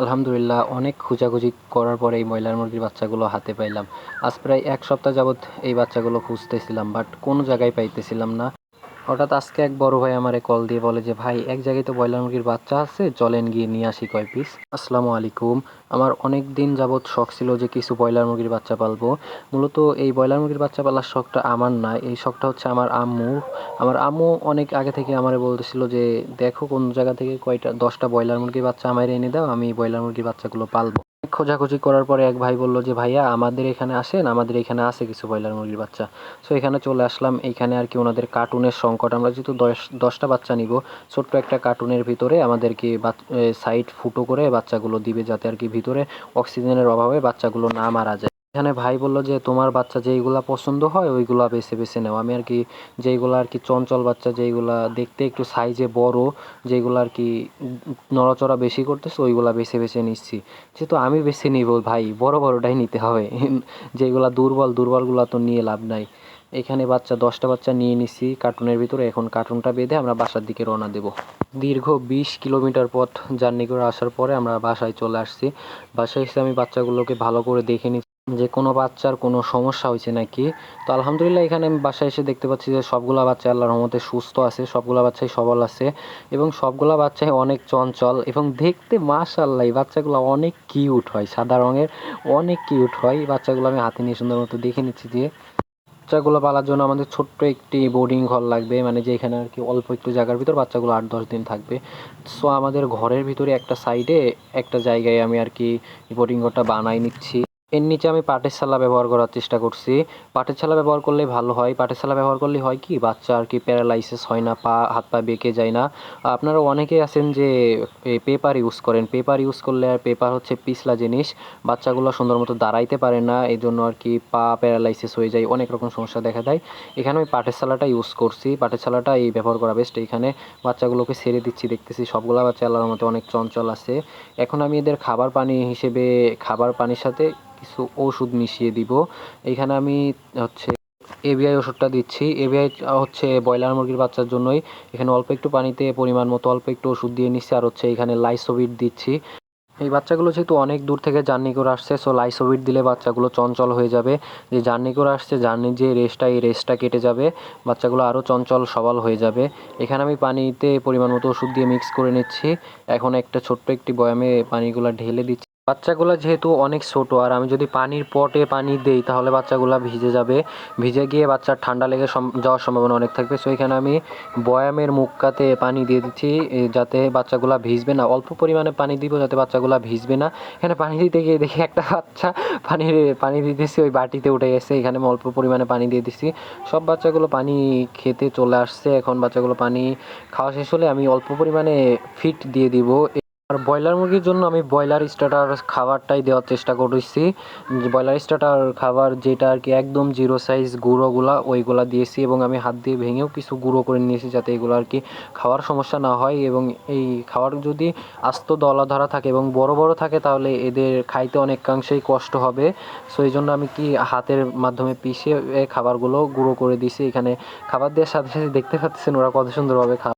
আলহামদুলিল্লাহ, অনেক খোঁজাখুঁজি করার পরে এই ময়লার মুরগির বাচ্চাগুলো হাতে পাইলাম। আজ প্রায় এক সপ্তাহ যাবৎ এই বাচ্চাগুলো খুঁজতেছিলাম বাট কোনো জায়গায় পাইতেছিলাম না। হঠাৎ আজকে এক বড় ভাই আমারে কল দিয়ে বলে যে, ভাই, এক জায়গায় তো ব্রয়লার মুরগির বাচ্চা আছে, চলেন গিয়ে নিয়ে আসি কয় পিস আসসালামু আলাইকুম। আমার অনেক দিন যাবৎ শখ ছিল যে কিছু ব্রয়লার মুরগির বাচ্চা পালবো। মূলত এই ব্রয়লার মুরগির বাচ্চা পালার শখটা আমার না। এই শখটা হচ্ছে আমার আম্মু। আমার আম্মু অনেক আগে থেকে আমারে বলতেছিল যে, দেখো কোন জায়গা থেকে কয়টা, দশটা ব্রয়লার মুরগির বাচ্চা আমায় এনে দাও, আমি ব্রয়লার মুরগির বাচ্চাগুলো পালবো। খোঁজাখুঁজি করার পরে এক ভাই বলল যে, ভাইয়া, আমাদের এখানে আসেন, আমাদের এখানে আছে কিছু ব্রয়লার মুরগির বাচ্চা। সো এখানে চলে আসলাম। এইখানে আর কি ওনাদের কার্টুনের সংকট। আমরা যেহেতু দশ, দশটা বাচ্চা নিব, ছোট্ট একটা কার্টুনের ভিতরে আমাদেরকে সাইড ফুটো করে বাচ্চাগুলো দিবে যাতে আর কি ভিতরে অক্সিজেনের অভাবে বাচ্চাগুলো না মারা যায়। এখানে ভাই বলল যে, তোমার বাচ্চা যেইগুলা পছন্দ হয়, ওইগুলা বেছে বেছে নাও। আমি আর কি যেইগুলো আর কি চঞ্চল বাচ্চা যেইগুলা দেখতে একটু সাইজে বড় যেগুলো আর কি নড়াচড়া বেশি করতেছে, ওইগুলা বেছে বেছে নিচ্ছি। যেহেতু আমি বেছে নিব ভাই, বড় বড়টাই নিতে হবে। যেগুলা দুর্বল, দুর্বলগুলা তো নিয়ে লাভ নাই। এখানে বাচ্চা দশটা বাচ্চা নিয়ে নিছি কার্টুনের ভিতরে। এখন কার্টুনটা বেঁধে আমরা বাসার দিকে রওনা দেব। দীর্ঘ বিশ কিলোমিটার পথ জার্নি করে আসার পরে আমরা বাসায় চলে আসছি। বাসায় এসে আমি বাচ্চাগুলোকে ভালো করে দেখে নিচ্ছি। যে কোনো বাচ্চার কোনো সমস্যা হয়েছে নাকি? তো আলহামদুলিল্লাহ এখানে আমি বাসায় এসে দেখতে পাচ্ছি যে সবগুলো বাচ্চা আল্লাহর রহমতে সুস্থ আছে, সবগুলো বাচ্চাই সবল আছে এবং সবগুলা বাচ্চাই অনেক চঞ্চল এবং দেখতে মাশাআল্লাহ, এই বাচ্চাগুলো অনেক কিউট হয়, সাদা রঙের অনেক কিউট হয়। এই বাচ্চাগুলো আমি হাতে নিয়ে সুন্দর মতো দেখে নিচ্ছি যে বাচ্চাগুলো পালার জন্য আমাদের ছোট্ট একটি বোর্ডিং ঘর লাগবে মানে যেখানে আর কি অল্প একটু জায়গার ভিতর বাচ্চাগুলো আট দশ দিন থাকবে। সো আমাদের ঘরের ভিতরে একটা সাইডে একটা জায়গায় আমি আর কি বোর্ডিং ঘরটা বানাই নিচ্ছি। এর নিচে আমি পাটের ছালা ব্যবহার করার চেষ্টা করছি। পাটের ছালা ব্যবহার করলে ভালো হয়। পাটের ছালা ব্যবহার করলে হয় কি? বাচ্চা আর কি প্যারালাইসিস হয় না, পা, হাত, পা বেঁকে যায় না। আপনারা অনেকেই আছেন যে পেপার ইউজ করেন। পেপার ইউজ করলে আর পেপার হচ্ছে পিছলা জিনিস। বাচ্চাগুলো সুন্দর মতো দাঁড়াইতে পারে না এই জন্য আর কি পা প্যারালাইসিস হয়ে যায়। অনেক রকম সমস্যা দেখা দেয়। এখানে আমি পাটের ছালাটা ইউজ করছি। পাটের ছালাটা এই ব্যবহার করা বেস্ট এখানে বাচ্চাগুলোকে ছেড়ে দিচ্ছি, দেখতেছি সবগুলা বাচ্চা আল্লাহর মতো অনেক চঞ্চল আছে। এখন আমি এদের খাবার পানি হিসেবে, খাবার পানির সাথে কিছু ওষুধ মিশিয়ে দিব। এখানে আমি হচ্ছে এবিআই ওষুধটা দিচ্ছি। এবিআই হচ্ছে ব্রয়লার মুরগির বাচ্চার জন্যই। এখানে অল্প একটু পানিতে পরিমাণ মতো অল্প একটু ওষুধ দিয়ে নিচ্ছি আর হচ্ছে এখানে লাইসোভিট দিচ্ছি। এই বাচ্চাগুলো যেহেতু অনেক দূর থেকে জার্নি করে আসছে সো লাইসোভিট দিলে বাচ্চাগুলো চঞ্চল হয়ে যাবে। যে জার্নি করে আসছে, জার্নির যে রেসটা, এই রেসটা কেটে যাবে। বাচ্চাগুলো আরও চঞ্চল, সবল হয়ে যাবে। এখানে আমি পানিতে পরিমাণ মতো ওষুধ দিয়ে মিক্স করে নিচ্ছি। এখন একটা ছোট্ট একটি বয়ামে পানিগুলো ঢেলে দিচ্ছি। বাচ্চাগুলো যেহেতু অনেক ছোটো, আর আমি যদি পানির পটে পানি দেই, তাহলে বাচ্চাগুলো ভিজে যাবে। ভিজে গিয়ে বাচ্চার ঠান্ডা লেগে যাওয়ার সম্ভাবনা অনেক থাকবে। সো এখানে আমি বয়ামের মুখকাতে পানি দিয়ে দিচ্ছি যাতে বাচ্চাগুলো ভিজবে না। অল্প পরিমাণে পানি দিব যাতে বাচ্চাগুলো ভিজবে না। এখানে পানি দিতে গিয়ে দেখি একটা বাচ্চা পানি পানি দিতেছি, ওই বাটিতে উঠে গেছে। এখানে আমি অল্প পরিমাণে পানি দিয়ে দিচ্ছি সব বাচ্চাগুলো পানি খেতে চলে আসছে। এখন বাচ্চাগুলো পানি খাওয়া শেষ হলে আমি অল্প পরিমাণে ফিট দিয়ে দিব। আর ব্রয়লার মুরগির জন্য আমি ব্রয়লার স্টার্টার খাবারটাই দেওয়ার চেষ্টা করেছি। ব্রয়লার স্টার্টার খাবার যেটা আর কি একদম জিরো সাইজ গুঁড়োগুলা, ওইগুলা দিয়েছি এবং আমি হাত দিয়ে ভেঙেও কিছু গুঁড়ো করে নিয়েছি যাতে এগুলো আর কি খাওয়ার সমস্যা না হয় এবং এই খাবার যদি আস্ত দলা ধরা থাকে এবং বড় বড় থাকে তাহলে এদের খাইতে অনেকাংশেই কষ্ট হবে। সো এই জন্য আমি কি হাতের মাধ্যমে পিষে খাবারগুলো গুঁড়ো করে দিয়েছি। এখানে খাবার দেওয়ার সাথে সাথে দেখতে পাচ্ছেন ওরা কত সুন্দরভাবে খা